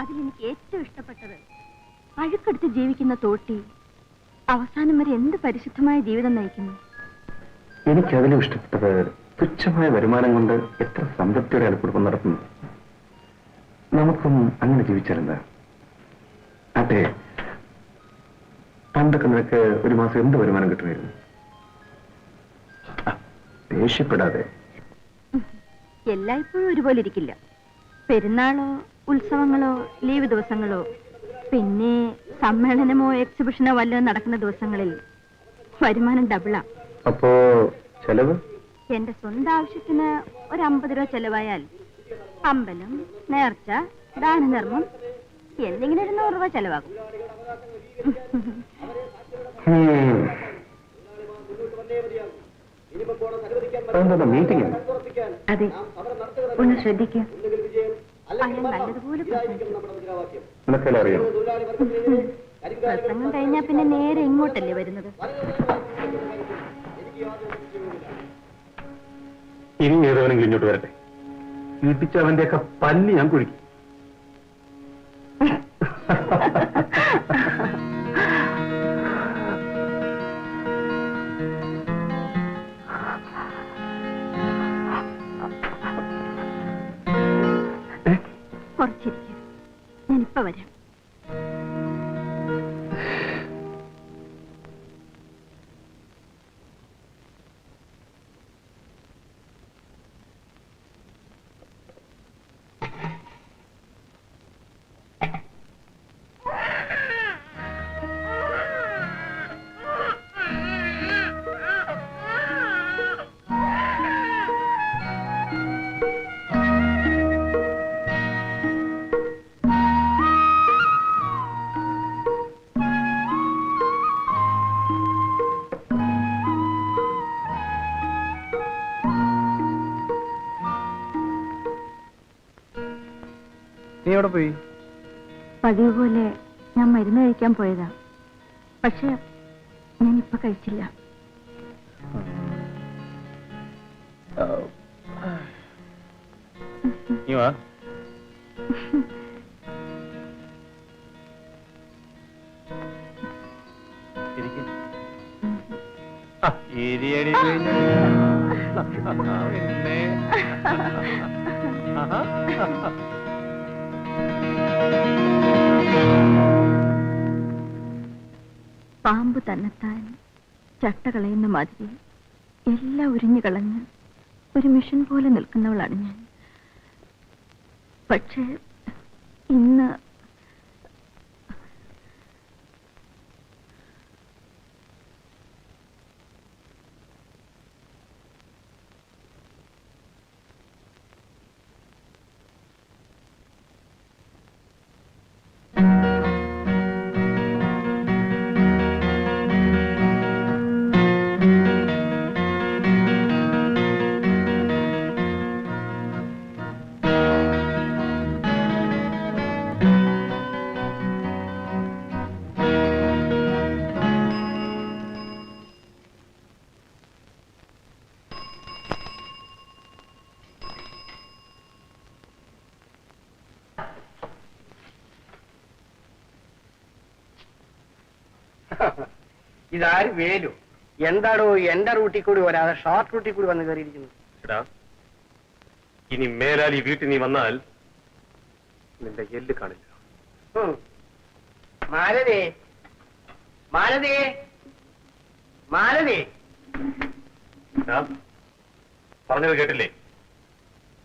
അതിലെനിക്ക് ഏറ്റവും ഇഷ്ടപ്പെട്ടത് അഴുക്കെടുത്ത് ജീവിക്കുന്ന തോട്ടി അവസാനം വരെ എന്ത് പരിശുദ്ധമായ ജീവിതം നയിക്കുന്നു? എനിക്ക് അതിലും ഇഷ്ടപ്പെട്ടത് തുച്ഛമായ വരുമാനം കൊണ്ട് എത്ര സംതൃപ്തിയോടെ അയാൾ കുടുംബം നടത്തുന്നു. നമുക്കും അങ്ങനെ ജീവിച്ചാലെന്താ? അതെ പണ്ടൊക്കെ നിനക്ക് ഒരു മാസം എന്ത് വരുമാനം കിട്ടുമായിരുന്നു? ദേഷ്യപ്പെടാതെ. എല്ലായ്പ്പോഴും ഒരുപോലെ ഇരിക്കില്ല. പെരുന്നാളോ ഉത്സവങ്ങളോ ലീവ് ദിവസങ്ങളോ പിന്നെ സമ്മേളനമോ എക്സിബിഷനോ വല്ലതും നടക്കുന്ന ദിവസങ്ങളിൽ വരുമാനം ഡബിളാ അപ്പോ ചെലവ്? എന്റെ സ്വന്തം ആവശ്യത്തിന് ഒരു അമ്പത് രൂപ ചെലവായാൽ അമ്പലം നേർച്ച ദാനധർമ്മം എന്തെങ്കിലും ഒരു നൂറ് രൂപ ചെലവാകും. അതെ. ഒന്ന് ശ്രദ്ധിക്കുക നല്ലതുപോലെ അറിയാം പ്രസംഗം കഴിഞ്ഞാ പിന്നെ നേരെ ഇങ്ങോട്ടല്ലേ വരുന്നത്? ഇനി ഏതവനെങ്കിലും ഇങ്ങോട്ട് വരട്ടെ. ഇടിച്ച് അവന്റെയൊക്കെ പല്ല് ഞാൻ കുഴിക്കും. കുറച്ചിരിക്കും. ഞാനിപ്പോ വരാം. നീ എവിടെ പോയി? പതിവ് പോലെ ഞാൻ മരുന്ന് കഴിക്കാൻ പോയതാ. പക്ഷെ ഞാൻ ഇപ്പൊ കഴിച്ചില്ല നീ വാ. ഇരിയടി. പിന്നെ. പാമ്പ് തന്നെത്താൻ ചട്ട കളയുന്ന മാതിരി എല്ലാം ഉരിഞ്ഞു കളഞ്ഞ് ഒരു മിഷൻ പോലെ നിൽക്കുന്നവളാണ് ഞാൻ. പക്ഷേ ഇന്ന് ഇതാര് വേലു? എന്താണോ എന്റെ റൂട്ടിൽ കൂടി വരാതെ ഷോർട്ട് റൂട്ടിൽ കൂടി വന്ന് കയറിയിരിക്കുന്നു. എടാ ഇനി മേലാൽ ഈ വീട്ടിൽ നീ വന്നാൽ നിന്റെ എല്ല് കാണില്ല. മാലതേ മാലതേ മാലതേ? പറഞ്ഞത് കേട്ടില്ലേ?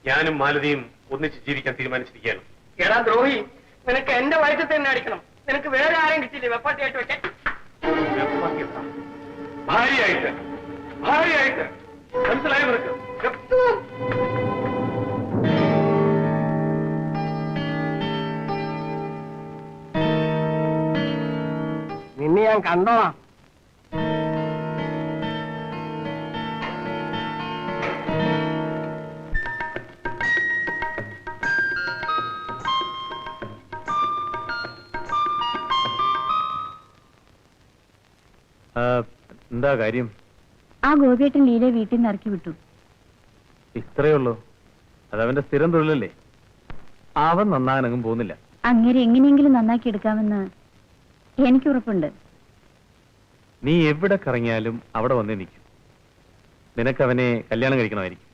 ഞാനും മാലതിയും ഒന്നിച്ച് ജീവിക്കാൻ തീരുമാനിച്ചിരിക്കുകയാണ്. എടാ ദ്രോഹി നിനക്ക് എന്റെ വയറ്റത്ത് തന്നെ അടിക്കണം. നിനക്ക് വേറെ ആരെയും കിട്ടില്ലേ വെപ്പാട്ടിയായിട്ട് ഭാര്യയായിട്ട് ഭാര്യയായിട്ട് മനസ്സിലായി നിനക്ക് നിന്നെ ഞാൻ കണ്ടോളാം ആ, എന്താ കാര്യം? ആ ഗോപിയേട്ടൻ ലീലയെ വീട്ടിൽ നിന്ന് ഇറക്കി വിട്ടു. ഇത്രയേ ഉള്ളൂ. അതവന്റെ സ്ഥിരം തൊഴിലല്ലേ? അവൻ നന്നാകാനും പോകുന്നില്ല. അങ്ങനെ എങ്ങനെയെങ്കിലും നന്നാക്കി എടുക്കാമെന്ന് എനിക്ക് ഉറപ്പുണ്ട്. നീ എവിടെ കറങ്ങിയാലും അവിടെ വന്നേ നിൽക്കും. നിനക്ക് അവനെ കല്യാണം കഴിക്കണമായിരിക്കും.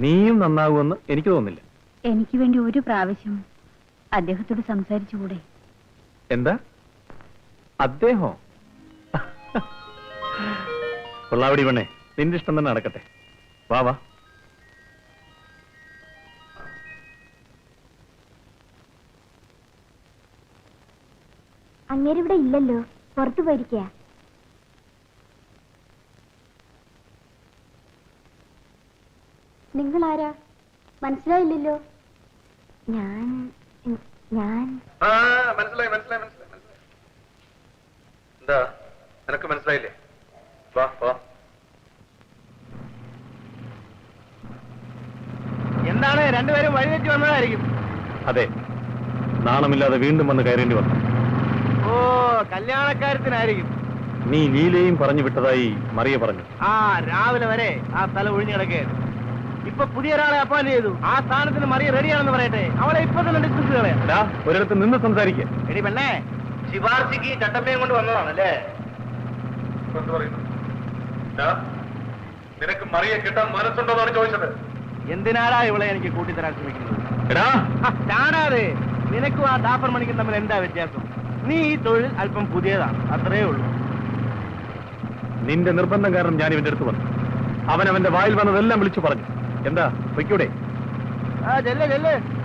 നീയും നന്നാകുമെന്ന് എനിക്ക് തോന്നുന്നില്ല. എനിക്ക് വേണ്ടി ഒരു പ്രാവശ്യം അദ്ദേഹത്തോട് സംസാരിച്ചുകൂടെ? എന്താ? അദ്ദേഹോ? കൊള്ളാവടി പെണ്ണേ. നിന്റെ ഇഷ്ടം തന്നെ നടക്കട്ടെ. വാ വാ. അങ്ങേരിവിടെ ഇല്ലല്ലോ. പുറത്തു പോയിരിക്കുക നിങ്ങൾ ആരാ മനസ്സിലായില്ലല്ലോ. ഞാൻ ഞാൻ. മനസ്സിലായി മനസ്സിലായി മനസ്സിലായി മനസ്സിലായി. എന്താ? നിനക്ക് മനസ്സിലായില്ലേ? വാ വാ. എന്താണ്? രണ്ടുപേരും വഴിതെറ്റി വന്നതായിരിക്കും. അതെ. നാണമില്ലാതെ വീണ്ടും വന്ന് കയറേണ്ടി വന്നു. ഓ കല്യാണക്കാര്യത്തിനായിരിക്കും. നീ ലീലയും പറഞ്ഞു വിട്ടതായി മറിയ പറഞ്ഞു. ആ രാവിലെ വരെ ആ സ്ഥലം ഒഴിഞ്ഞു കിടക്കുകയായിരുന്നു. ഇപ്പൊ പുതിയ ഒരാളെ അപ്പോയിന്റ് ചെയ്തു. ആ സ്ഥാനത്തിന് മറിയ റെഡിയാണെന്ന് പറയട്ടെ. അവളെ ഇപ്പൊ തന്നെ ഡിസ്കസ് കളയാം ഒരിടത്ത് നിന്ന് സംസാരിക്കുക എടി പെണ്ണേ ശിവാർച്ചിക്ക് ചട്ടമ്പയും കൊണ്ട് വന്നതാണല്ലേ? നിനക്ക് മറിയെ കിട്ടാൻ മനസ്സുണ്ടോന്നാണ് ചോദിച്ചത്. എന്തിനാടാ ഇവളെ എനിക്ക് കൂട്ടിത്തരാൻ ശ്രമിക്കുന്നത്? എടാ. ആ, ചാടാതെ നിനക്കും ആ ദാപ്പർ മണിക്കും തമ്മിൽ എന്താ വ്യത്യാസം? നീ ഈ തൊഴിൽ അല്പം പുതിയതാണ്. അത്രേ ഉള്ളൂ. നിന്റെ നിർബന്ധം കാരണം ഞാൻ ഇവന്റെ അടുത്ത് വന്നു. അവൻ അവന്റെ വായിൽ വന്നതെല്ലാം വിളിച്ചു പറഞ്ഞു. എന്താ വയ്ക്കൂടെ ആ ചെല്ലേ ചെല്ല്.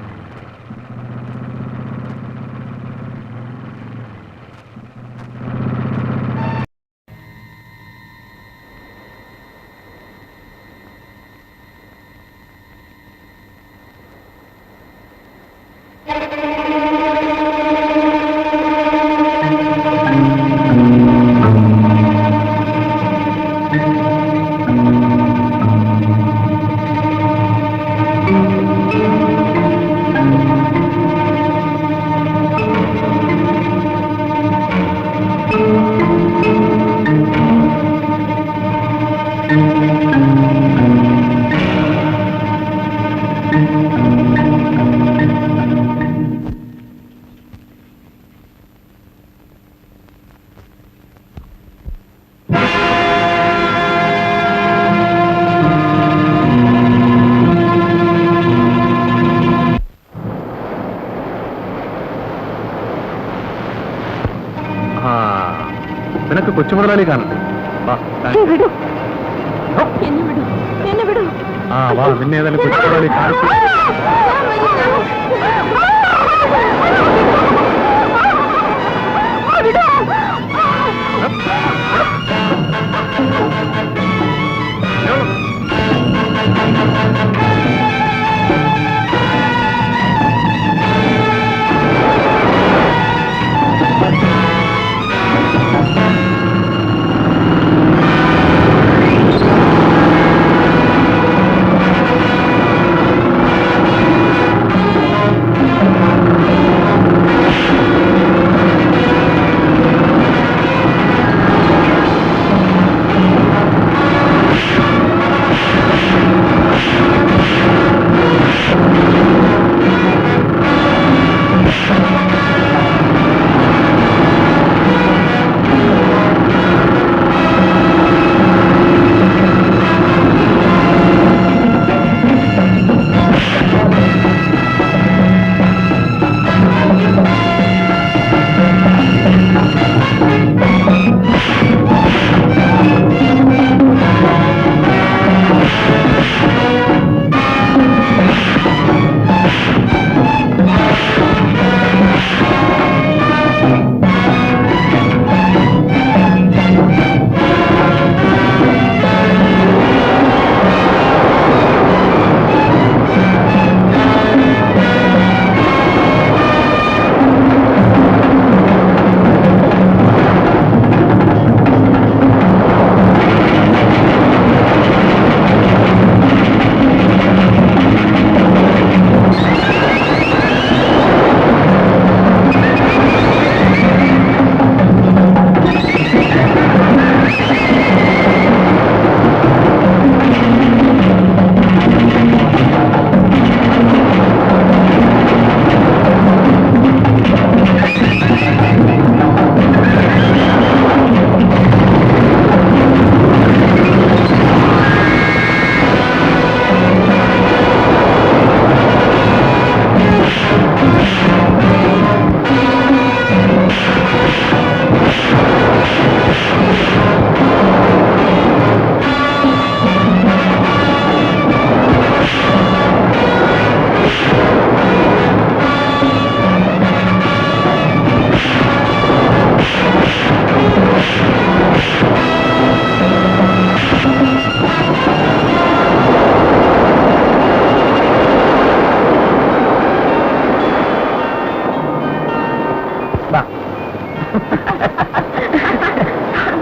കൊച്ചു മുതലാളി കാണാം ആ വാ പിന്നെ ഏതായാലും കൊച്ചു മുതലാളി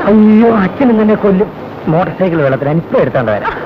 അയ്യോ അച്ഛനും തന്നെ കൊല്ലും. മോട്ടോർ സൈക്കിൾ വെള്ളത്തിന് ഇപ്പൊ എടുത്തോണ്ട് വരാം.